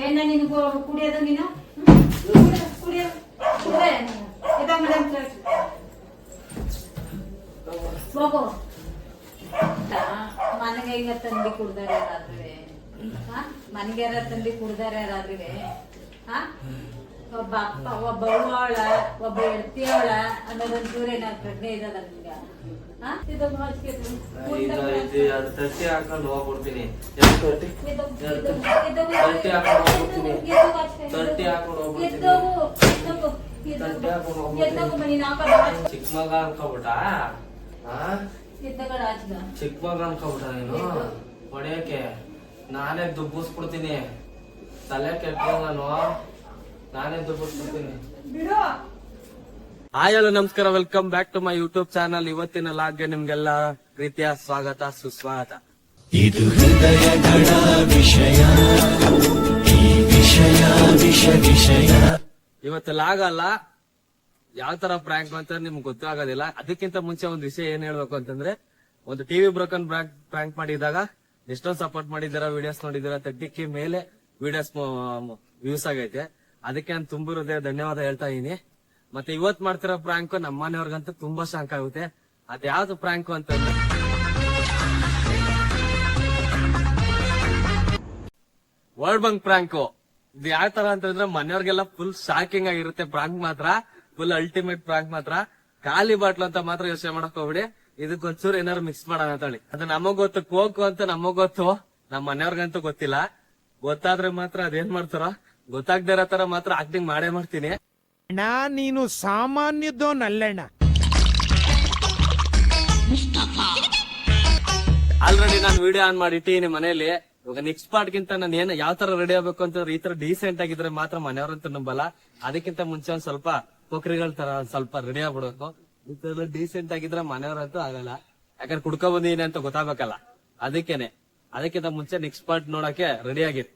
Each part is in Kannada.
ಏನ ನೀನು ಕುಡಿಯೋದ ನೀನು? ಕುಡಿಯೋದು, ಕುಡಿಯೋದು ಕುಡ್ದೆ ನೀನು? ಇದೋ ಮೇಡಮ್ ಹೋಗು ಮನೆಗೆ ಈಗ ತಂದಿ ಕುಡ್ದಾರ ಯಾರಾದ್ರೆ ಹಾ ಮನೆಗೆ ಯಾರ ತಂದಿ ಕುಡ್ದಾರ ಯಾರಾದ್ರೆ ಹಾ ಒಬ್ಬ ಅಪ್ಪ ಒಬ್ಬ ಅವಳ ಒಬ್ಬ ಎಡ್ತಿಯವಳ ಅನ್ನೋದೊಂದು ಏನಾದ್ರು ಪ್ರಜ್ಞೆ ಇದ್ದದ ನಿಮ್ಗ ತಟ್ಟಿ ಹಾಕೊಂಡು ಹೋಗ್ಬಿಡ್ತೀನಿ ತಟ್ಟಿ ಹಾಕೊಂಡು ಹೋಗ್ಬಿಡ್ತೀನಿ ವಾಚ್ಗೆ ತಟ್ಟಿ ಹಾಕೊಂಡು ಹೋಗ್ಬಿಡ್ತೀನಿ ಚಿಕ್ಕ ಮಗ ಅನ್ಕೋಬಿಟ್ಟ ಚಿಕ್ಕ ಮಗ ಅನ್ಕೋಬಿಟ್ಟ ನೀನು ಹೊಡೆಯಕ್ಕೆ ನಾನೇ ದುಬ್ಬಿಸ್ಬಿಡ್ತೀನಿ ತಲೆ ಕೆಟ್ಟ ನಾನು ನಾನೇ ದುಬ್ಬಿಸ್ಬಿಡ್ತೀನಿ ಬಿಡು ಹಾಯ್ ಹಲೋ ನಮಸ್ಕಾರ. Welcome back to my YouTube channel ಇವತ್ತಿನ ಲಾಗ್ಗೆ ನಿಮ್ಗೆಲ್ಲ ಪ್ರೀತಿಯ ಸ್ವಾಗತ ಸುಸ್ವಾಗತ. ಇದು ಹೃದಯಗಳ ವಿಷಯ. ಈ ವಿಷಯ ವಿಷ ವಿಷಯ. ಇವತ್ತು ಲಾಗ್ ಅಲ್ಲ. ಯಾವ ತರ ಪ್ರ್ಯಾಂಕ್ ಅಂತ ನಿಮ್ಗೆ ಗೊತ್ತಾಗೋದಿಲ್ಲ ಅದಕ್ಕಿಂತ ಮುಂಚೆ ಒಂದು ವಿಷಯ ಏನ್ ಹೇಳ್ಬೇಕು ಅಂತಂದ್ರೆ ಒಂದು ಟಿವಿ ಬ್ರೋಕನ್ ಬ್ರ್ಯಾಂಕ್ ಪ್ರ್ಯಾಂಕ್ ಮಾಡಿದಾಗ ಎಷ್ಟೊಂದು ಸಪೋರ್ಟ್ ಮಾಡಿದ್ದೀರಾ ವಿಡಿಯೋಸ್ ನೋಡಿದ್ದೀರಾ ತರ್ಟಿಕ್ಕೆ ಮೇಲೆ ವಿಡಿಯೋಸ್ ವ್ಯೂಸ್ ಆಗೈತೆ. ಅದಕ್ಕೆ ನಾನು ತುಂಬ ಹೃದಯ ಧನ್ಯವಾದ ಹೇಳ್ತಾ ಇದೀನಿ ಮತ್ತೆ ಇವತ್ ಮಾಡ್ತಿರೋ ಪ್ರಾಂಕು ನಮ್ಮ ಮನೆಯವ್ರಿಗಂತೂ ತುಂಬಾ ಶಾಂಕ್ ಆಗುತ್ತೆ. ಅದ್ಯಾವ್ದು ಪ್ರಾಂಕ್ ಅಂತಂದ್ರೆ ವರ್ಲ್ಡ್ ಬಂಕ್ ಪ್ರಾಂಕು ಇದು ಯಾವ ತರ ಅಂತಂದ್ರೆ ಮನೆಯವ್ರಿಗೆಲ್ಲ ಫುಲ್ ಶಾಕಿಂಗ್ ಆಗಿರುತ್ತೆ ಪ್ರಾಂಕ್ ಮಾತ್ರ. ಫುಲ್ ಅಲ್ಟಿಮೇಟ್ ಪ್ರಾಂಕ್ ಮಾತ್ರ. ಖಾಲಿ ಬಾಟ್ಲ್ ಅಂತ ಮಾತ್ರ ಯೋಚನೆ ಮಾಡಕ್ ಹೋಗ್ಬಿಡಿ. ಇದಕ್ಕೆ ಒಂಚೂರು ಏನಾದ್ರು ಮಿಕ್ಸ್ ಮಾಡೋಣ ಅಂತ ಹೇಳಿ ಅದು ನಮಗ್ ಗೊತ್ತು ಕೋಕು ಅಂತ ನಮಗ್ ಗೊತ್ತು. ನಮ್ಮ ಮನೆಯವ್ರಿಗಂತೂ ಗೊತ್ತಿಲ್ಲ. ಗೊತ್ತಾದ್ರೆ ಮಾತ್ರ ಅದೇನ್ ಮಾಡ್ತಾರ? ಗೊತ್ತಾಗ್ದಿರೋ ತರ ಮಾತ್ರ ಆಕ್ಟಿಂಗ್ ಮಾಡೇ ಮಾಡ್ತೀನಿ. ಅಣ್ಣ ನೀನು ಸಾಮಾನ್ಯದೋನಲ್ಲಣ್ಣ ಆಲ್ರೆಡಿ ನಾನು ವಿಡಿಯೋ ಆನ್ ಮಾಡಿ ಮನೆಯಲ್ಲಿ. ಇವಾಗ ನೆಕ್ಸ್ಟ್ ಪಾರ್ಟ್ ಗಿಂತ ನಾನು ಏನ್ ಯಾವ ತರ ರೆಡಿ ಆಗ್ಬೇಕು ಅಂತ ಈ ತರ ಡೀಸೆಂಟ್ ಆಗಿದ್ರೆ ಮಾತ್ರ ಮನೆಯವ್ರಂತ ನಂಬಲ್ಲ. ಅದಕ್ಕಿಂತ ಮುಂಚೆ ಒಂದ್ ಸ್ವಲ್ಪ ಪೊಕ್ರಿಗಳ ತರ ಸ್ವಲ್ಪ ರೆಡಿ ಆಗ್ಬಿಡ್ಬೇಕು. ಈ ತರ ಡೀಸೆಂಟ್ ಆಗಿದ್ರೆ ಮನೆಯವ್ರಂತೂ ಆಗಲ್ಲ. ಯಾಕಂದ್ರೆ ಕುಡ್ಕೊ ಬಂದಿದ್ದೀನಿ ಅಂತ ಗೊತ್ತಾಗ್ಬೇಕಲ್ಲ. ಅದಕ್ಕೇನೆ. ಅದಕ್ಕಿಂತ ಮುಂಚೆ ನೆಕ್ಸ್ಟ್ ಪಾರ್ಟ್ ನೋಡಕ್ಕೆ ರೆಡಿ ಆಗಿರಿ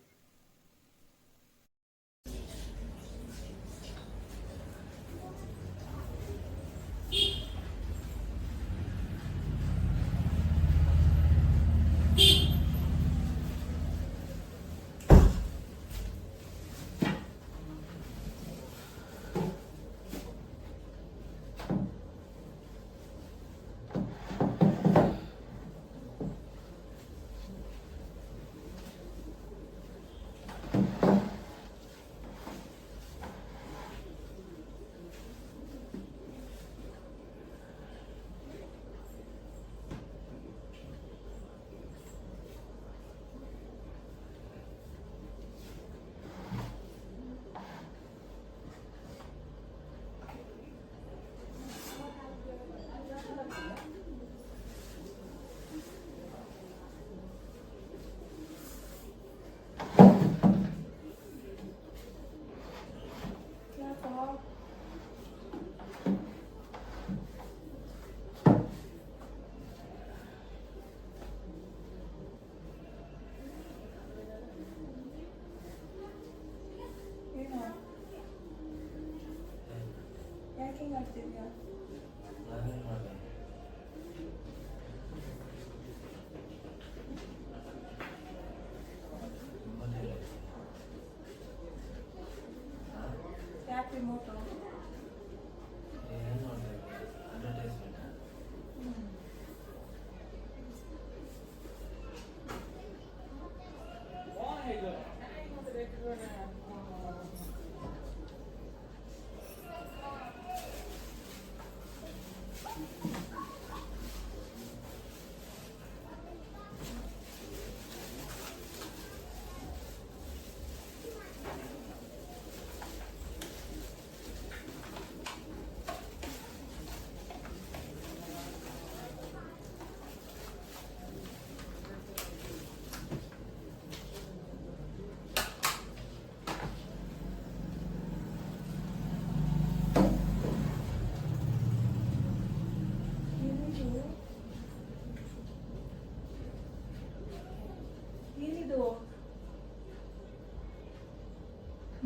ettim ya.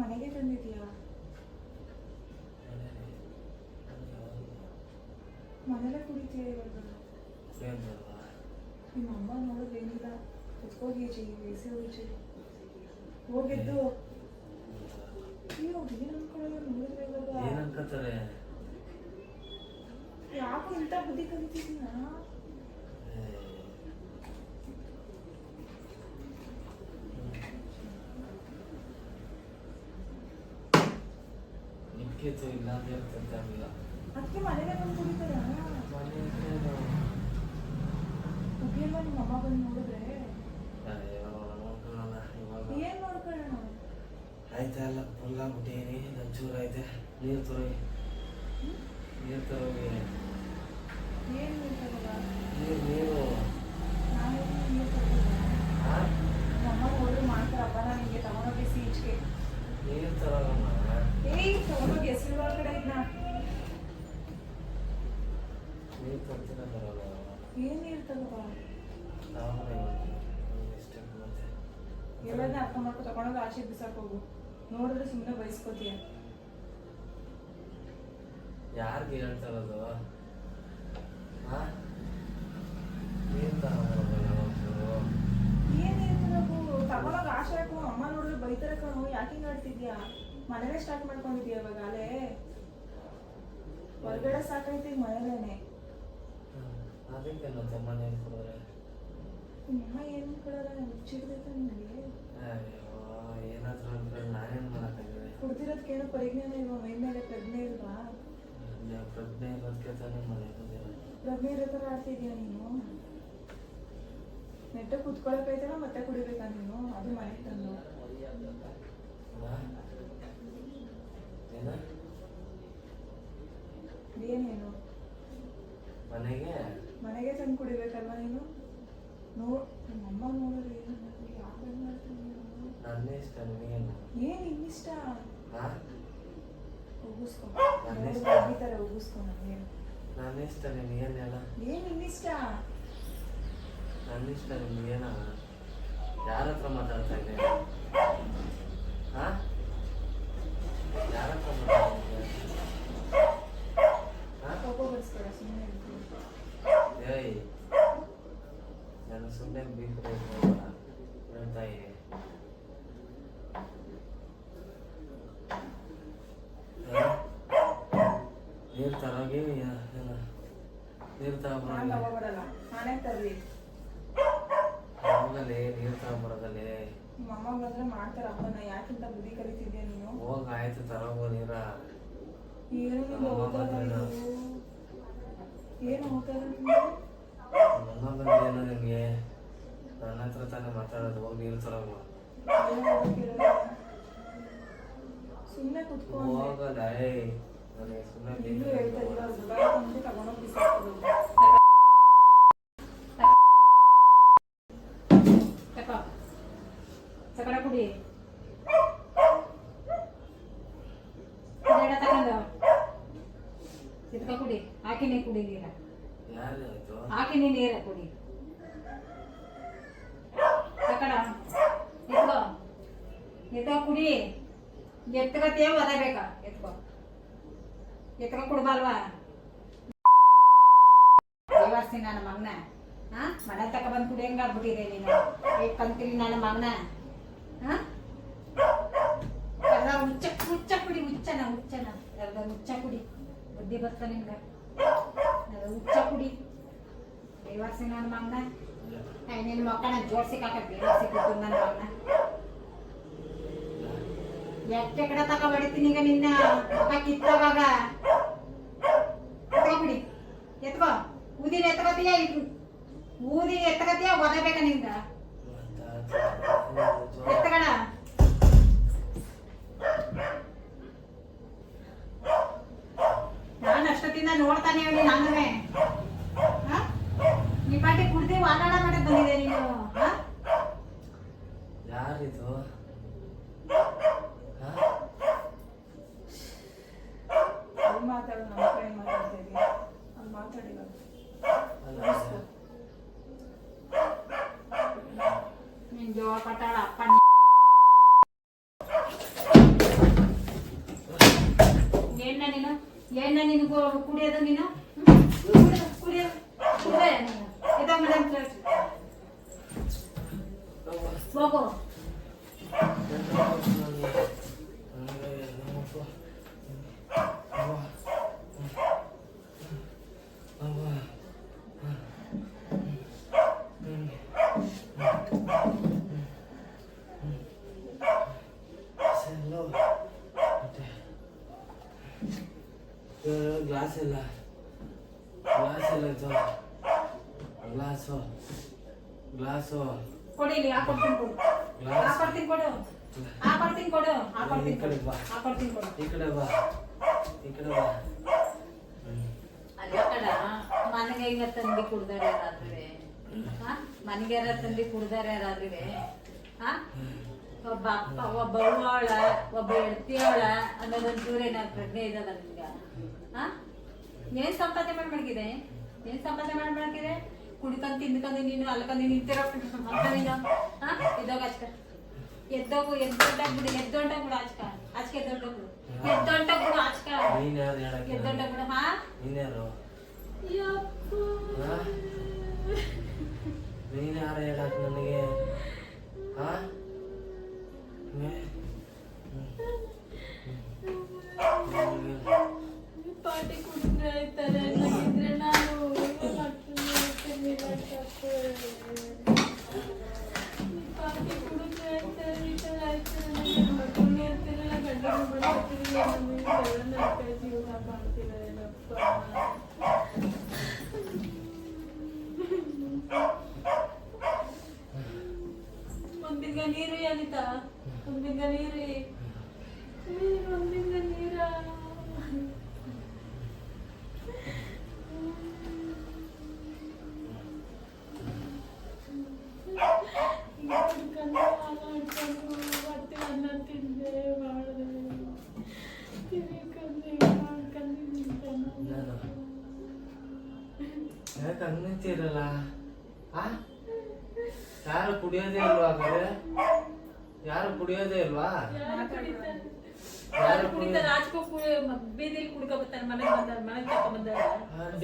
ಮನೆಗೆ ತಂದಿದ್ಯಾ ಮನೇಲೆ ಕುಡಿತೀಯ ಇವಾಗ ನಿಮ್ಮ ಅಮ್ಮ ನೋಡೋದೇನಿಲ್ಲ ಕುತ್ಕೋಗಿ ಜಿ ಎಸಿ ಹೋಗಿ ಹೋಗಿದ್ದು? ನೀವು ಏನ್ ಅನ್ಕೊಳ್ಳೋದು? ನೋಡಿದ್ರೆ ಇವಾಗ. ಅನ್ಕೋತಾರೆ ಯಾಕೋ ಇಂಥ ಬುದ್ಧಿ ಕಲಿತಿದ್ದೀನ? ನಿಕ್ಕಿತ್ತು ಇಲ್ಲ ಅಂತ ಹೇಳ್ತಿರ್ತಾರಲ್ಲ ಅದಕ್ಕೆ ಮನೆಗೆ ಬಂದು ಕುಡಿತಾರೆ ಮನೆಗೆ ನಿಮ್ಮ ಅಮ್ಮ ಬಂದು ನೋಡಿದ್ರೆ ಏನ್ ನೋಡ್ಕೊಳ್ಳೋಣ ಆಯ್ತಾ ಎಲ್ಲ ಫುಲ್ ಆಗ್ಬಿಟ್ಟಿನಿ ಒಂಚೂರು ಐತೆ ನೀರು ತೊರೋಗಿ. ನೀರು ತರೋಗಿ. ಏನ್ ಹೇಳ್ತಾರಲ್ಲ ನೀರು ನೀರು ನಾನು ನೀರು ತಗೊಂಡಿಲ್ಲ ಹಾ ನಮ್ಮ ಅಮ್ಮ ನೋಡಿದ್ರೆ ಮಾಡ್ತಾರಪ್ಪ ನಾನು ಹಿಂಗೆ ತಗೊಂಡೋಗಿ ಸೀಚ್ಗೆ ನೀರು ತರೋಗಮ್ಮ ಏಯ್ ತಗೊಂಡೋಗಿ ಹೆಸರು ಒಳಗಡೆ ಇದ್ನ ನೀರು ತರ್ತೀರ ತರೋಲ್ಲ ಏನ್ ನೀರು ತಗೋಬಾ ತಾವೇ ಇಷ್ಟ ಮತ್ತೆ ಎಲ್ಲದನ್ನ ಅರ್ಥ ಮಾಡ್ಕೊ ತಗೊಂಡೋಗಿ ಆಚೆ ಬಿಸಾಕ್ ಹೋಗು ನೋಡಿದ್ರೆ ಸುಮ್ಮನೆ ಬಯಸ್ಕೋತೀಯ ಯಾರಿಗೆ ಹೇಳ್ತಾರದು ಇರೋದು ಆಶೆ ಹಾಕು ಅಮ್ಮ ನೋಡಿದ್ರೆ ಬೈತಾರೆ ಕಣು. ಯಾಕೆ ಹಿಂಗ್ ಆಡ್ತಿದ್ಯಾ? ಮನೇಲೆ ಸ್ಟಾರ್ಟ್ ಮಾಡ್ಕೊಂಡಿದ್ಯಾ ಇವಾಗ? ಅಲೇ? ಹೊರಗಡೆ ಸಾಕೈತಿ ಮನೇಲೇನೆ. ಅದಕ್ಕೆ ನಮ್ಮ ಅಮ್ಮ ಏನು ಕೊಡಿದ್ರೆ ನಿಮ್ಮ ಏನ್ ಹುಚ್ಚಿಡ್ದೈತೆ ಏನಾದ್ರೂ ಅಂದ್ರೆ ನಾನೇನು ಮಾಡೋಕ್ಕಾಗಿದೆ ಕುಡ್ದಿರೋದಕ್ಕೇನು ಪರಿಜ್ಞಾನ ಇಲ್ವಾ? ಮೈ ಮೇಲೆ ಪ್ರಜ್ಞೆ ಇಲ್ವಾ? ಪ್ರಜ್ಞೆ ಇರೋದಕ್ಕೆ ತಾನೇ ಮನೆ ಬಂದಿರೋದು ಪ್ರಜ್ಞೆ ಇರೋ ಥರ ಆಡ್ತಿದ್ಯಾ ನೀನು? ನೆಟ್ಟ ಕುತ್ಕೊಳಕೈತಲ್ಲ ಮತ್ತೆ ಕುಡಿಬೇಕಾ ನೀನು? ಅದು ಮನೆಗೆ ತಂದು. ಏನ? ಏನೇನು? ಮನೆಗೆ? ಮನೆಗೆ ತಂದು ಕುಡಿಬೇಕಲ್ವಾ ನೀನು? ನೋಡ್ ನಮ್ಮ ಅಮ್ಮ ನೋಡಿದ್ರೆ ಏನು ಯಾಕೆ ಮಾಡ್ತೀನಿ? ನನ್ನೇ ಇಷ್ಟ ನಿನಗೇನು ಏನ್ ಇನ್ನಿಷ್ಟ ಇಷ್ಟ ಉಗಿಸ್ಕೊ ನನ್ನ ಇಷ್ಟ. ಉಗಿಸ್ಕೊ ನನಗೆ ನನ್ನ ಇಷ್ಟ ನಿನಗೇನು ಹೇಳ ಏನ್ ಇನ್ನಿಷ್ಟ ನನ್ನ ಇಷ್ಟ ನಿನಗೇನ ಯಾರ ಹತ್ರ ಮಾತಾಡ್ತಾ ಇದ್ದೀನಿ ಹಾ ಯಾರ ಹತ್ರ ಮಾತಾಡ್ತಾ ಇದ್ದೆ ಹಾ ಕೋಪ ಬರ್ಸ್ಬೇಡ ಸುಮ್ಮನೆ ಏಯ್ ನಾನು ಸುಮ್ಮನೆ ಬೇಕು ಹೇಳ್ತಾ ಇದ್ದೀನಿ ನೀರು ತರೋಗಿ ನೀರು ನಾನು ತಗೊಬರೋಗಿ ತಗೋಬರಲ್ಲ ನಾನೇ ತರ್ಲಿ ಹೋಗಲಿ ನೀರು ತಗೊಬರೋದಲ್ಲಿ ನಿಮ್ಮ ಅಮ್ಮ ಬಂದ್ರೆ ಮಾಡ್ತಾರ ಅಮ್ಮನ ಯಾಕಿಂತ ಬುದ್ಧಿ ಕಲಿತಿದ್ಯಾ ನೀನು ಹೋಗ ಆಯ್ತು ತರೋಗೋ ನೀರ ಏನು ನಮ್ಮ ನಿಂಗೆ ಅಮ್ಮ ಹೋಗಲ್ಲ ಬಂದ್ರೆ ಇದು? ಏನು ಹೋಗಲ್ಲ ನಿಮಗೆ ನನ್ನ ಹತ್ರ ತಾನೇ ಮಾತಾಡೋದು ಹೋಗಿ ನೀರು ಹೋಗಲ್ಲ ಏಯ್ ನನಗೆ ಸುಮ್ಮನೆ ಇಲ್ಲೂ ಹೇಳ್ತಾ ಇಲ್ಲ ದುಬಾರಿ ತಂದು ತಗೊಂಡೋಗಿ ಬಿಸಾಕ್ಬಿಡು ತಕೋ ತಕಡ ಕುಡಿ ಬೇಡ ತಗೊಂಡು ಇದ್ಕ ಕುಡಿ ಹಾಕಿನಿ ಕುಡಿ ನೀರ ಯಾರು ಆಯ್ತು ಹಾಕಿನಿ ನೀರ ಕುಡಿ ತಕಡ ಎತ್ಕೋ ಎತ್ಕೋ ಕುಡಿ ಎತ್ಕತಿಯ ಒದಬೇಕ ಎತ್ಕೋ. ಎತ್ಕೊ ಕುಡ್ಬಲ್ವಾ? ದೇವರ್ಸಿ ನನ್ನ ಮಗನ. ಹಾ ಮನೆ ತಕ ಬಂದು ಕುಡಿಯಂಗ ಆಗ್ಬಿಟ್ಟಿದೆ ನೀನು? ಏ ಕಂತೀರಿ ನನ್ನ ಮಗನ. ಹಾ ಹುಚ್ಚ ಹುಚ್ಚ ಕುಡಿ ಹುಚ್ಚನ ಹುಚ್ಚನ ಎಲ್ಲ ಹುಚ್ಚ ಕುಡಿ. ಬುದ್ಧಿ ಬರ್ತ ನಿಮ್ಗ ಹುಚ್ಚ ಕುಡಿ. ದೇವರ್ಸಿ ನನ್ನ ಮಗನ. ನಿನ್ನ ಮಕ್ಕಳ ಜೋಡ್ಸಿ ಕಾಕ ದೇವರ್ಸಿ ಕುದ್ದು ನನ್ನ ಮಗನ. ಎಷ್ಟೆ ಕಡೆ ತಕ ಬಡಿತೀನಿ ಈಗ ನಿನ್ನ ಕಿತ್ತವಾಗ ಬಿಡಿ ಎತ್ಕೋ. ಊದಿನ ಇದು ಊದಿ ಎತ್ಕೋತೀಯ ಓದಬೇಕ ನಿಂದ. 먹어. ಹಾ ಮನೆಗೆ ಯಾರ ತಂದಿ ಕುಡ್ದಾರ ಯಾರಾದ್ರೂ ಹಾ ಒಬ್ಬ ಅಪ್ಪ ಒಬ್ಬ ಅವಳ ಒಬ್ಬ ಹೆಡ್ತಿಯವಳ ಅನ್ನೋದೊಂದು ಚೂರ ಏನಾದ್ರು ಪ್ರಜ್ಞೆ ಇದಲ್ಲ ನಿಮ್ಗ? ಹಾ ಏನ್ ಸಂಪಾದನೆ ಮಾಡ್ಬೇಕಿದೆ ಏನ್ ಸಂಪಾದನೆ ಮಾಡ್ಬೇಕಿದೆ ಕುಡ್ಕೊಂಡ್ ತಿಂದ್ಕೊಂಡು ನೀನು ಅಲ್ಕೊಂಡು ನಿಂತಿರೋ ಅಂತ ಇದಾಗ ಹಾ ಅಚ್ಕ. ಎದ್ದೋಗು ಎದ್ದೊಂಟಾಗ್ಬಿಡು ಎದ್ದೊಂಟಾಗ್ಬಿಡು ಕೂಡ ಆಚಕ ಆಚ್ಕ ಎದ್ದೊಂಟಾಗ್ಬಿಡು ಹಾ? ನೀನ್ ಯಾರು ಯಪ್ಪಾ. ಹಾ? ನೀನ್ ಯಾರು ಹೇಳಕ್ ನನಗೆ ಹಾ ಪಾರ್ಟಿ ಕುಡಿದ್ರೆ ನಾನು ನಾನು ಯಾಕೆ ಹಂಗಂತೀರಲ್ಲ ಆ? ಯಾರು ಕುಡಿಯೋದೇ ಇಲ್ವಾ ಹಾಗಾದ್ರೆ? ಯಾರು ಕುಡಿಯೋದೇ ಇಲ್ವಾ? ಯಾರು ಬೀದಿಲಿ ಕುಡ್ಕೊ ಬರ್ತಾರೆ ಮನೆಗೆ ಬಂದಾರ ಮನೆಗೆ ತಕೊಂಡ್ ಬಂದಾರ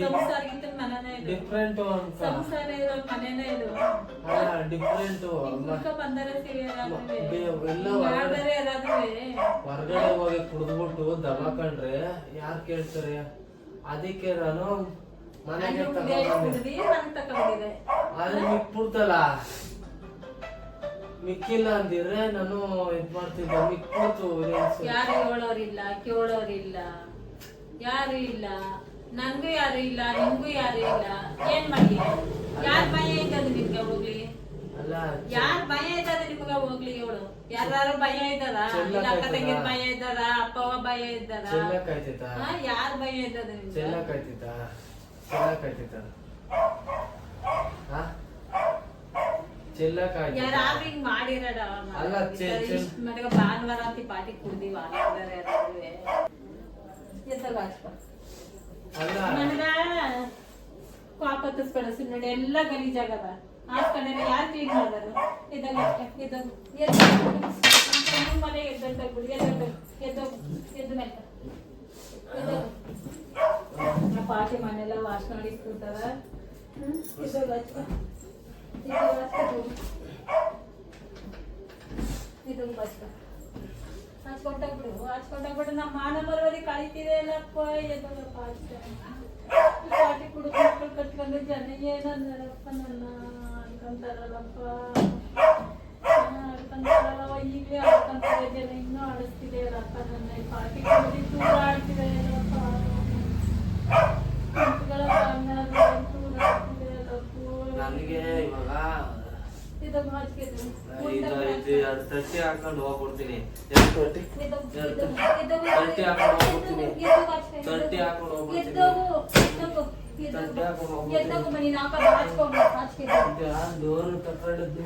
ಸಂಸಾರಗಿಂತ ಮನೆನೇ ಇದು. ಡಿಫ್ರೆಂಟ್ ಸಂಸಾರ ಇರೋ ಮನೆನೇ ಇದು. ಅಲ್ಲ ಡಿಫ್ರೆಂಟ್ ಕುಡ್ಕೊ ಬಂದಾರ ಹೊರಗಡೆ ಹೋಗಿ ಕುಡಿದ್ಬಿಟ್ಟು ದಬಾಕೊಂಡ್ರೆ ಯಾರು ಕೇಳ್ತಾರೆ? ಅದಕ್ಕೆ ನಾನು ಮನೆಗೆ ತಗೊಂಡ್ಬಂದೆ ಆದ್ರೆ ಮಿಕ್ಬಿಡ್ತಲ್ಲ ಮಿಕ್ಕಿಲ್ಲ ಅಂದಿದ್ರೆ ನಾನು ಇದ್ ಮಾಡ್ತಿದ್ದೆ ಮಿಕ್ಬಿಡ್ತು ಯಾರು ಹೇಳೋರಿಲ್ಲ ಕೇಳೋರಿಲ್ಲ. ಯಾರು ಇಲ್ಲ. ನನ್ಗೂ ಯಾರು ಇಲ್ಲ ನಿಮ್ಗೂ ಯಾರು ಇಲ್ಲ. ಏನ್ ಮಾಡಿ ಯಾರ ಮನೆ ಇದ್ದದ ನಿಮ್ಗೆ ಹೋಗ್ಲಿ? ಯಾರ್ ಭಯ ಇದ್ದದ ನಿಮ್ಗ ಹೋಗ್ಲಿ ಹೇಳು ಯಾರು ಭಯ ಇದ್ದಾರ? ಇಲ್ಲ ಅಕ್ಕ ತಂಗಿ ಭಯ ಇದ್ದಾರ? ಅಪ್ಪವ ಭಯ ಹಾ, ಯಾರ್ ಭಯ ಇದ್ದದ ಯಾರು ಹಿಂಗ್ ಮಾಡಿರಡ ಭಾನುವಾರ ಅಂತ ಪಾರ್ಟಿ ಕುಡ್ದಿವ ಪಾಪ ತಸ್ಬೇಡ ಸುಮ್ಮನೆ ಎಲ್ಲ ಗಲೀಜಾಗದ. ಕಡೆ ಯಾರು ಕ್ಲೀನ್ ಮಾಡೋದು? ಇದ್ದಾಗ ಇದ್ದಾಗ ಎದ್ದು ಮನೆ ಎದ್ದಂಟಾಗ್ಬಿಡು ಎದ್ದು ಎದ್ದು ಎದ್ದು ಮೇಲೆ. ನಮ್ಮ ಪಾಟಿ ಮನೆಲ್ಲ ವಾಶ್ ಮಾಡಿ ಕೂತಾರ ಇದು ಬಸ್ಕ ಹಚ್ಕೊಂಡೋಗ್ಬಿಡು ಹಚ್ಕೊಂಡೋಗ್ಬಿಡು ನಮ್ಮ ಮಾನ ಮರವರಿ ಕಳಿತಿದೆ ಇಲ್ಲಪ್ಪ ಎದ್ದಪ್ಪ ಪಾಟಿ ಕುಡಿದು ಮಕ್ಕಳು ಕಟ್ಕೊಂಡು ಜನ ಏನಂದಾರಪ್ಪ ನನ್ನ. ಅನ್ಕೊಂತಾರಲ್ಲಪ್ಪ ಅನ್ಕೊಂತಾರಲ್ಲವ ಈಗಲೇ ಆಡ್ಕೊಂತಾರೆ ಇನ್ನೂ ಆಡಿಸ್ತಿದೆ ನನ್ನ ಪಾಟಿ ಕುಡಿದು ದೂರ ಆಡ್ತಿದೆ ನನಗೆ ಇವಾಗ ತಟ್ಟಿ ಹಾಕೊಂಡು ಹೋಗ್ಬಿಡ್ತೀನಿ. ತಟ್ಟಿ. ತಟ್ಟಿ. ಹಾಕೊಂಡು ಹೋಗ್ಬಿಡ್ತೀನಿ. ತಟ್ಟಿ ಹಾಕೊಂಡು ಹೋಗ್ಬಿಡ್ತೀನಿ. ತಟ್ಟಿ ಹಾಕೊಂಡು ಆಚೆದಾಗ ಡೋರ್ ತಗೊಂಡದ್ದು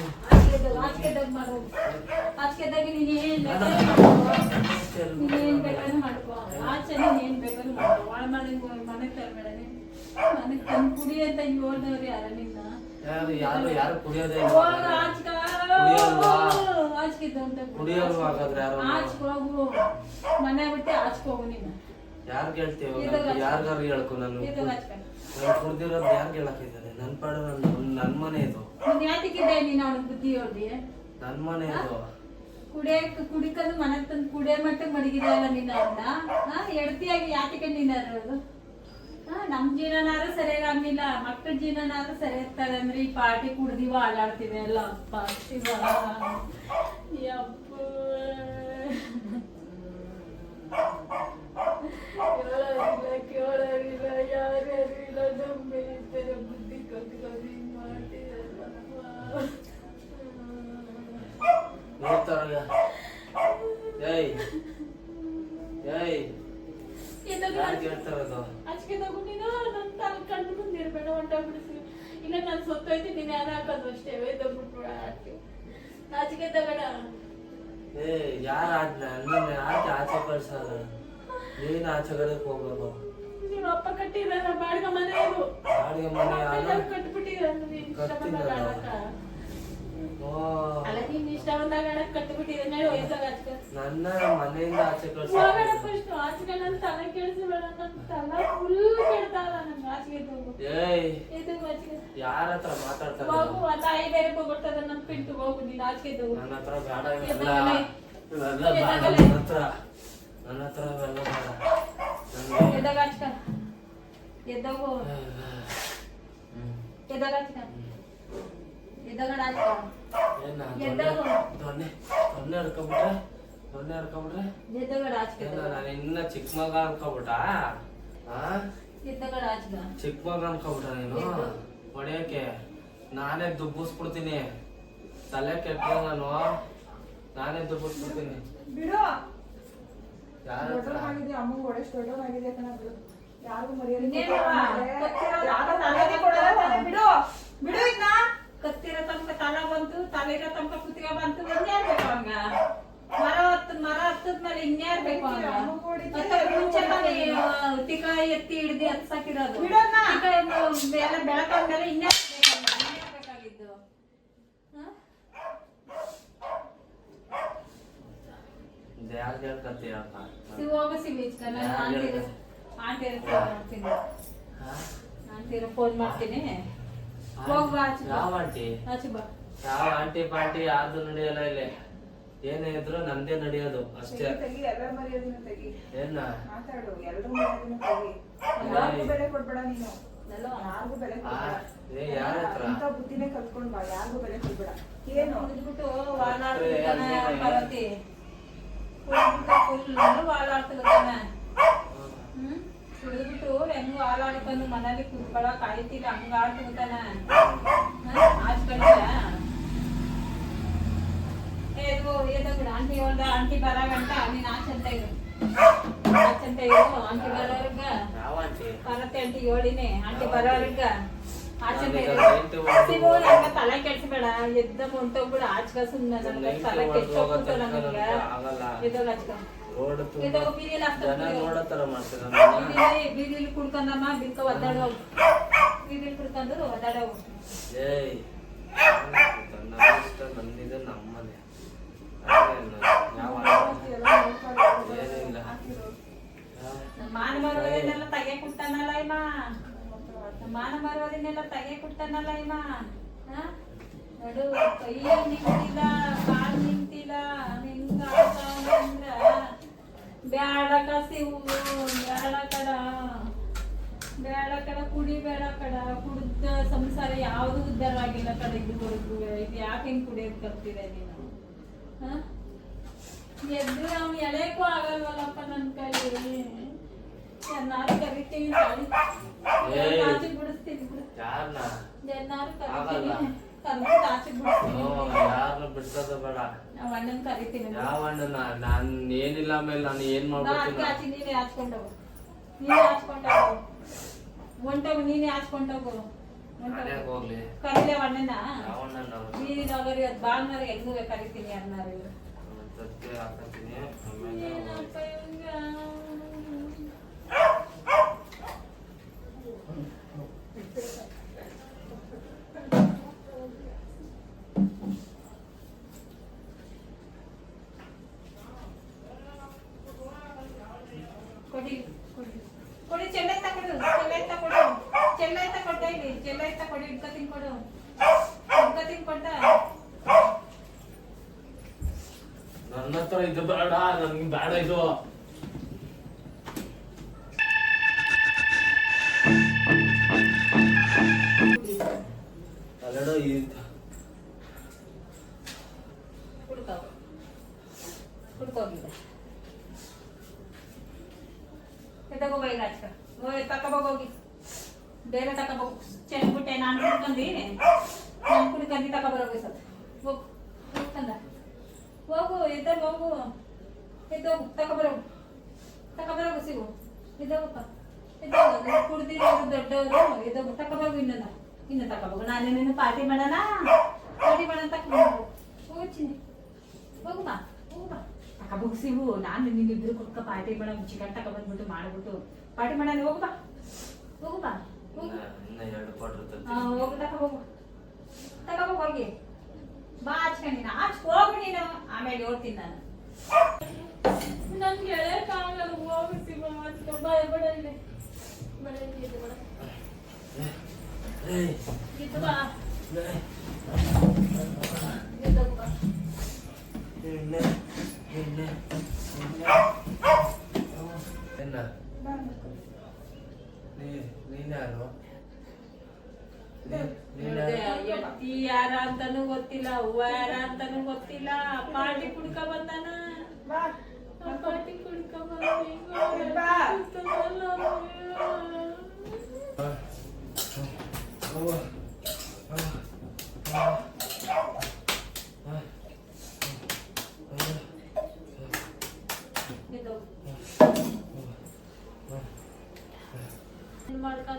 ನೀನೇನ್ ಬೇಕಾದ್ರೂ ಮಾಡ್ಕೋ ಆಚೆ ನೀನ್ ಬೇಕಾದ್ರೂ ಮಾಡ್ಕೋ ಒಳ ಮನೆಗೆ ಮನೆಗೆ ತರಬೇಡ ಮನೆಗೆ ತಂದು ಕುಡಿ ಅಂತ ಹೇಳ್ದವ್ರು ಯಾರ ನಿನ್ನ? ಯಾರು ಯಾರು ಕುಡಿಯೋದೇ ಕುಡಿಯೋಲ್ವಾ? ಹಾಗಾದ್ರೆ ಯಾರು? ಆಚ್ಕೋಗು ಮನೆ ಬಿಟ್ಟು ಆಚ್ಕೋಗು ನೀನು. ಯಾರು ಹೇಳ್ತೀವಿ. ಯಾರಿಗಾರು ಹೇಳ್ಕೊ ನಾನು ನಾನು ಕುಡ್ದಿರೋದು ಯಾರು ಹೇಳಕ್ಕಿದ್ದಾರೆ ನನ್ನ ಪಾಡು ನನ್ನ ನನ್ನ ಮನೆ ಇದು. ನೀನ್ ಯಾತಿಗಿದೆ ನೀನು ಅವನಿಗೆ ಬುದ್ಧಿ ಹೇಳ್ದಿ ನನ್ನ ಮನೆ ಇದು. ಕುಡಿಯಕ್ಕೆ ಕುಡಿಕಂದು ಮನೆ ತಂದು ಕುಡಿಯೋ ಮಟ್ಟಕ್ಕೆ ಮಡಗಿದೆಯಲ್ಲ ನೀನು ಅವನ್ನ ಹಾ? ಎಡ್ತಿಯಾಗಿ ಯಾತಕ್ಕೆ ನೀನು ಅದು ಹಾ? ನಮ್ ಜೀವನಾರು ಸರಿಯಾಗಿ ಆಗಿಲ್ಲ ಮಕ್ಕಳ ಜೀವನಾರು ಸರಿ ಇರ್ತಾರೆ ಅಂದ್ರೆ ಈ ಪಾರ್ಟಿ ಕುಡ್ದಿವ ಆಡಾಡ್ತಿವೆ ಅಲ್ಲ. ಅಪ್ಪ ಶಿವ ಯಪ್ಪ ಕೇಳೋರಿಲ್ಲ ಕೇಳೋರಿಲ್ಲ ಯಾರ್ಯಾರು ಇಲ್ಲ ನಮ್ಗೆ ಈ ಥರ ಬುದ್ಧಿ ಕಟ್ಕೊಂಡು ಹಿಂಗ್ ಮಾಡ್ತೀರಲ್ಲಪ್ಪ. ನೋಡ್ತಾರ ಏಯ್ ಏಯ್. ಯಾರು ಕೇಳ್ತಾರದು ಆಚೆಗೆ ತಗೊಂಡಿನ ನನ್ನ ತಲೆ ಕಣ್ಣು ಮುಂದೆ ಇರ್ಬೇಡ ಹೊಂಟೋಗ್ಬಿಡಿಸಿ ಇಲ್ಲ ನಾನು ಸತ್ತೋಯ್ತು ನೀನು ಯಾರು ಹಾಕೋದು ಅಷ್ಟೇ ವೇದಬಿಟ್ಬಿಡ ಆಚೆಗೆ ತಗಡ ಏ ಯಾರು ನನ್ನ ಆಚೆ ಆಚೆ ಕಳ್ಸಲ್ಲ ನೀನು ಆಚೆ ಕಡೆಗೆ ಹೋಗ್ಬೇಕು. ನಿಮ್ಮ ಅಪ್ಪ ಕಟ್ಟಿದಾರ ಬಾಡಿಗೆ ಮನೆ ಬಾಡಿಗೆ ಮನೆ ಯಾರು ಕಟ್ಬಿಟ್ಟಿರ ನೀನ್ ಇಷ್ಟ ಬಂದಾಗ ಕಟ್ಟಿಲ್ಲ. ನನ್ನ ಮನೆಯಿಂದ ಆಚೆ ಹೋಗೋಣ ಕಳ್ಸ ಫಸ್ಟ್ ಆಚೆಗೆ ನನ್ನ ತಲೆ ಕೆಡಿಸ್ಬೇಡ ನನ್ನ ತಲೆ ಫುಲ್ ಕೆಡ್ತಾಳ ನಂಗೆ ಆಚೆಗೆ ಹೋಗು ಏಯ್ ಇದು ಆಚೆಗೆ ಯಾರ ಹತ್ರ ಮಾತಾಡ್ತಾರೆ ಹೋಗು ಆ ತಾಯಿ ಬೇರೆ ಹೋಗ್ಬಿಡ್ತದ ನನ್ನ ಪಿಂಟು ಹೋಗು ನೀನ್ ಆಚೆಗೆ ಹೋಗು ನನ್ನ ಹತ್ರ ಬೇಡ ಇವೆಲ್ಲ ಎದ್ದಾಗಲೇ. ಇವೆಲ್ಲ ಬೇಡ ಎದ್ದಾಗಲೇ. ನನ್ನ ಹತ್ರ ನನ್ನ ಹತ್ರ ಇವೆಲ್ಲ ಬೇಡ ನನಗೆ ಎದ್ದಾಗ ಆಚಕ ಎದ್ದೋಗು ದೊಣ್ಣೆ ದೊಣ್ಣೆ ನಾನು ಇನ್ನ ಚಿಕ್ಕ ಮಗ ಅನ್ಕೊಬಿಟ್ಟ? ಚಿಕ್ಕ ಮಗ ಅನ್ಕೊಬಿಟ್ಟ ನೀನು. ಹೊಡೆಯಕ್ಕೆ ನಾನೇ ದುಬ್ಬಿಸ್ಬಿಡ್ತೀನಿ. ತಲೆ ಕೆಟ್ಟ ನಾನು. ನಾನೇ ದುಬ್ಬಿಸ್ಬಿಡ್ತೀನಿ. ಬಿಡು. ಯಾರ ಬಿಡು. ಬಿಡು ಬಿಡು ಕತ್ತಿರೋ ತನಕ ತಲ ಬಂತು ತಲೆರ ತನಕ ಕುತ್ತಿಗೆ ಬಂತು ಇನ್ಯಾರ್ ಬೇಕು ಹಂಗ? ಮರ ಹತ್ತ ಮರ ಹತ್ತದ ಮೇಲೆ ಇನ್ಯಾರ್ ಬೇಕು ಹಂಗ? ಮತ್ತೆ ಮುಂಚೆ ತಾನೇ ತಿಕ ಎತ್ತಿ ಹಿಡ್ದು ಹತ್ಸಾಕಿರೋದು ಎಲ್ಲ ಬೆಳಕಾದ್ಮೇಲೆ ಇನ್ಯಾರ್ ಬೇಕಾಗಿದ್ದು? ಆಂಟಿರು ಫೋನ್ ಮಾಡ್ತೀನಿ. ಆಂಟಿರು ಫೋನ್ ಮಾಡ್ತೀನಿ ಬಾ ಆಚೆ ಬಾ. ಯಾವ ಆಂಟಿ? ಆಚೆ ಬಾ. ಯಾವ ಆಂಟಿ ಪಾಂಟಿ? ಯಾವ್ದು ನಡೆಯಲ್ಲ ಇಲ್ಲಿ. ಏನೇ ಇದ್ರು ನಂದೇ ನಡೆಯೋದು ಅಷ್ಟೇ. ತೆಗಿ, ಎಲ್ಲರ ಮರ್ಯಾದೆನೂ ತೆಗಿ. ಏನ? ಮಾತಾಡು ಎಲ್ಲರೂ ಮರ್ಯಾದೆನೂ ತೆಗಿ. ಯಾರಿಗೂ ಬೆಲೆ ಕೊಡ್ಬೇಡ ನೀನು. ಎಲ್ಲೋ ಯಾರಿಗೂ ಬೆಲೆ ಆ, ಕೊಡ್ಬೇಡ ಏ ಯಾರ ಹತ್ರ? ಇಂಥ ಬುದ್ಧಿನೇ ಕಲ್ತ್ಕೊಂಡ್ ಬಾ. ಯಾರಿಗೂ ಬೆಲೆ ಕೊಡ್ಬೇಡ. ಏನು? ಕುಡಿದ್ಬಿಟ್ಟು ಪಾರ್ವತಿ ಕುಡಿದ್ಬಿಟ್ಟು ಫುಲ್ ಹ್ಮ್? ಹೆಂಗ್ ಹಾಲಾಡ್ಕೊಂಡು ಮನೇಲಿ ಕುತ್ಕೊಳ ಕಾಯ್ತಿಲ್ಲ ಹಂಗ ಆಡ್ತಾನ ಆಚ್ಕೊಂಡ ಏದು ಏದಾಗ್ಬಿಡ ಆಂಟಿ ಹೇಳ್ದ ಆಂಟಿ ಬರ ಗಂಟ ನೀನ್ ಆಚಂತ ಇರು. ಆಚಂತ ಇರು ಆಂಟಿ ಬರೋರ್ಗ. ಬರತ್ತೆ ಆಂಟಿ ಹೇಳಿನಿ ಆಂಟಿ ಬರೋರ್ಗ. ನೈಂಟಿ ಒಂದು- ಸಿಗೋ ನಂಗೆ ತಲೆ ಕೆಡ್ಸ್ಬೇಡ. ಎದ್ದ ಹೊಂಟೋಗ್ಬಿಡ ಆಚ್ಕ ಸುಮ್ನೆ ನನಗೆ ತಲೆ ನನಗೆ. ಆಗಲ್ಲ. ಇದಾಗ ಆಚ್ಕ ಇದಾಗ ಬೀದಿಲಿ ಹಾಕ್ತಾರೆ ಕುಡ್ಕೊಂಡಮ್ಮ ಬಿಂಕ ಒದ್ದಾಡೋ ಬೀದಿಲಿ ಕುಡ್ಕೊಂಡು ಒದ್ದಾಡೋ ಏಯ್ ನನ್ನ ಇಷ್ಟ ನನ್ನಿದೆ ನಮ್ಮನೆ ಏನಿಲ್ಲ. ಮಾನ ಮರುವುದನ್ನೆಲ್ಲ ತೆಗೆ ಕೊಡ್ತಾನಲ್ಲ ಇಮ್ಮ ಮಾನ ಮರೋದನ್ನೆಲ್ಲ ತಗೆ ಕೊಡ್ತಾನಲ್ಲ ಇಮ್ಮ? ನೋಡು, ಕೈಯಲ್ಲಿ ನಿಂತಿಲ್ಲ, ಕಾಲ್ ನಿಂತಿಲ್ಲ, ನಿಂಗ ಅಂದ್ರ ಬ್ಯಾಡ ಕಸಿವು ಬ್ಯಾಡ ಕಡ ಬೇಡ ಕಡ, ಕುಡಿ ಬೇಡ ಕಡ, ಕುಡಿದ ಸಂಸಾರ ಯಾವುದು ಉದ್ಧಾರ ಆಗಿಲ್ಲ ಕಡ ಇದುವರೆಗೂ ಇದು ಯಾಕೆ ಹಿಂಗ್ ಕುಡಿಯೋದ್ ಕಲ್ತಿದೆ ನೀನು? ಎದ್ದು ನಾವು ಎಳೆಯಕ್ಕೂ ಆಗಲ್ವಲ್ಲಪ್ಪ ನನ್ನ ಕೈಲಿ ಚೆನ್ನಾರು ಕರಿತೀನಿ. ಆಚೆ ಬಿಡಿಸ್ತೀನಿ ಬಿಡು. ಯಾರ್ನ? ಎಲ್ಲಾರು. ಕರಿತೀನಿ. ಕರ್ಬಿಟ್ಟು ಆಚೆ ಬಿಡಿಸ್ತೀನಿ ಯಾರನ್ನ ಬಿಡ್ಸೋದು ಬೇಡ. ನಾವು ಅಣ್ಣನ ಕರಿತೀನಿ. ಯಾವ ಅಣ್ಣನ? ನಾನ್ ಏನಿಲ್ಲ ಮೇಲೆ ನಾನು ಏನ್ ಮಾಡ್ಬೇಕು ಆಚೆ ನೀನೇ ಹಾಚ್ಕೊಂಡೋಗು ನೀನೇ ಹಾಚ್ಕೊಂಡೋಗು ಹೊಂಟೋಗು ನೀನೇ ಹಾಚ್ಕೊಂಡೋಗು ನಾನ್ಯಾಕ್ ಹೋಗ್ಲಿ. ಕರಿಲೆ ಅಣ್ಣನ? ಬೀದಿ ನಗರಿ ಅದು ಬಾಳ್ನಾರ ಹೆಂಗೂ ಕರಿತೀನಿ ಅನ್ನಾರು ಇವ್ರು ತತ್ತೆ ಹಾಕತ್ತೀನಿ ಆಮೇಲೆ ಏನಪ್ಪ ಇವ್ನ್ಗ? ಕೊಡಿ ಕೊಡಿ ಕೊಡಿ ಚೆಲ್ಲೈತ ಕೊಡು ಚೆಲ್ಲೈತ ಕೊಡು ಚೆಲ್ಲೈತ ಕೊಟ್ಟ ಇಲ್ಲಿ ಚೆಲ್ಲೈತ ಕೊಡಿ ಇಡ್ಕತೀನಿ ಕೊಡು ಇಡ್ಕತೀನಿ ಕೊಟ್ಟ ನನ್ನ ಹತ್ರ ಇದು ಬೇಡ ನನ್ಗೆ ಬೇಡ ಇದು. ಅಲ್ಲಡ ಇದು ಹುಡ್ಕೋ ಹುಡ್ಕೋಗಿದ್ದೆ ಎತ್ತಗೋ ಬೈ ರಾಜಕ ಹೋಗಿ ತಕಬೋಗಿ ಬೇರೆ ತಗೋಬೇಕು ಚೆನ್ಬಿಟ್ಟೆ ನಾನು ಕುಡ್ಕಂದಿ ನಾನು ಕುಡ್ಕಂದಿ ತಗೋಬರೋಗಿ ಸತ್ ಹೋಗು ಹೋಗ್ಕಂದ ಹೋಗು ಎದ್ದಾಗ ಹೋಗು ಎದ್ದೋಗು ತಗೋಬರೋಗು ತಗೋಬರೋಗು ಸಿಗು ಎದ್ದೋಗಪ್ಪ ಎದ್ದೋಗು ಕುಡ್ದಿರೋರು ದೊಡ್ಡವರು ಎದ್ದೋಗು ತಗೋಬೇಕು ಇನ್ನೊಂದ ಇನ್ನು ತಗೋಬೇಕು ನಾನು ನಿನ್ನ ಪಾರ್ಟಿ ಮಾಡೋಣ ಪಾರ್ಟಿ ಮಾಡೋಣ ತಗೋಬೇಕು ಹೋಗು ಚಿನ್ನಿ ಹೋಗು ಬಾ ಹೋಗು ಬಾ ಸಿಗು ನಾನು ನಿನ್ನಿಬ್ರು ಕುಕ್ಕ ಪಾರ್ಟಿ ಮಾಡೋ ಚಿಕನ್ ತಗೊಬಂದ್ಬಿಟ್ಟು ಮಾಡ್ಬಿಟ್ಟು. ಪಾರ್ಟಿ ಮಾಡೋಣ ಹೋಗು ಬಾ. ಹೋಗು ಬಾ. ಹೋಗು. ಆ, ಹೋಗು ಬಾ ಆಚ್ಕೊಂಡಿನ ಆಚ್ ಹೋಗು ನೀನು. ಆಮೇಲೆ ಹೇಳ್ತೀನಿ ನಾನು. ನನ್ಗೆ ಹೇಳಕ್ಕಾಗಲ್ಲ ಆಗಲ್ಲ. ಹೋಗಿ ಇದು ಬೇಡ ಇದು ಬಾ ಇದು ಬಾ. ಎನ್ನ ನೀನ್ ಯಾರು ನೋಡ್ದೆ, ಎತ್ತಿ ಯಾರ ಅಂತಾನು ಗೊತ್ತಿಲ್ಲ ಹೂವ ಯಾರ ಅಂತಾನು ಗೊತ್ತಿಲ್ಲ ಪಾರ್ಟಿ ಕುಡ್ಕ ಬಂದಾನ ಬಾ ಪಾರ್ಟಿ ಕುಡ್ಕ ಬಾ.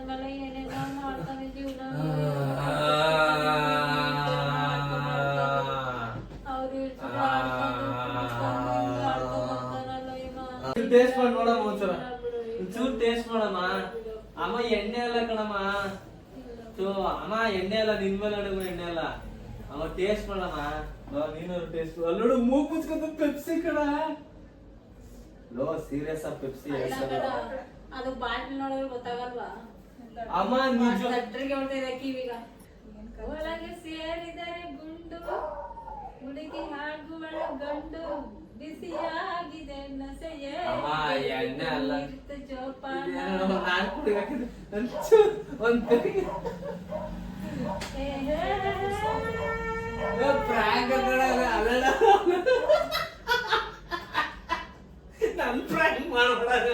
ಏನೇನೋ ಮಾಡ್ತಾನೆ ಜೀವನ ಅವ್ರು ಟೇಸ್ಟ್ ಮಾಡಿ ನೋಡಮ್ಮ ಒಂದ್ಸಲ ಒಂಚೂರು ಟೇಸ್ಟ್ ಮಾಡಮ್ಮ ಅಮ್ಮ ಎಣ್ಣೆ ಅಲ್ಲ ಕಣಮ್ಮ. ಥೂ, ಅಮ್ಮ ಎಣ್ಣೆ ಅಲ್ಲ ನಿನ್ ಮೇಲೆ ಅಡುಗು ಎಣ್ಣೆ ಅಲ್ಲ. ಅಮ್ಮ ಟೇಸ್ಟ್ ಮಾಡಮ್ಮ. ಬಾ, ನೀನು ಟೇಸ್ಟ್ ಅಲ್ಲಿ ನೋಡು ಮೂಗ್ ಮುಚ್ಕೊಂಡ ಪೆಪ್ಸಿ ಕಣ. ಲೋ ಸೀರಿಯಸ್ ಆ ಪೆಪ್ಸಿ ಅದು ಬಾಟ್ಲ್ ನೋಡಿದ್ರೆ ಗೊತ್ತಾಗಲ್ವಾ? ಅಮ್ಮ ನಿಜ ಸಟ್ರಿಗೆ ಇದೆ ಕಿವಿಗ ಒಳಗೆ ಸೇರಿದರೆ ಗುಂಡು ಹುಡುಗಿ ಆಗುವ ಗಂಡು ಬಿಸಿಯಾಗಿದೆ ನಸೆಯೇ ಅಮ್ಮ, ಎಣ್ಣೆ ಅಲ್ಲ. ಜೋಪಾನ ಒಂದ್. ನನ್ prank ಮಾಡ್ಬೇಡ.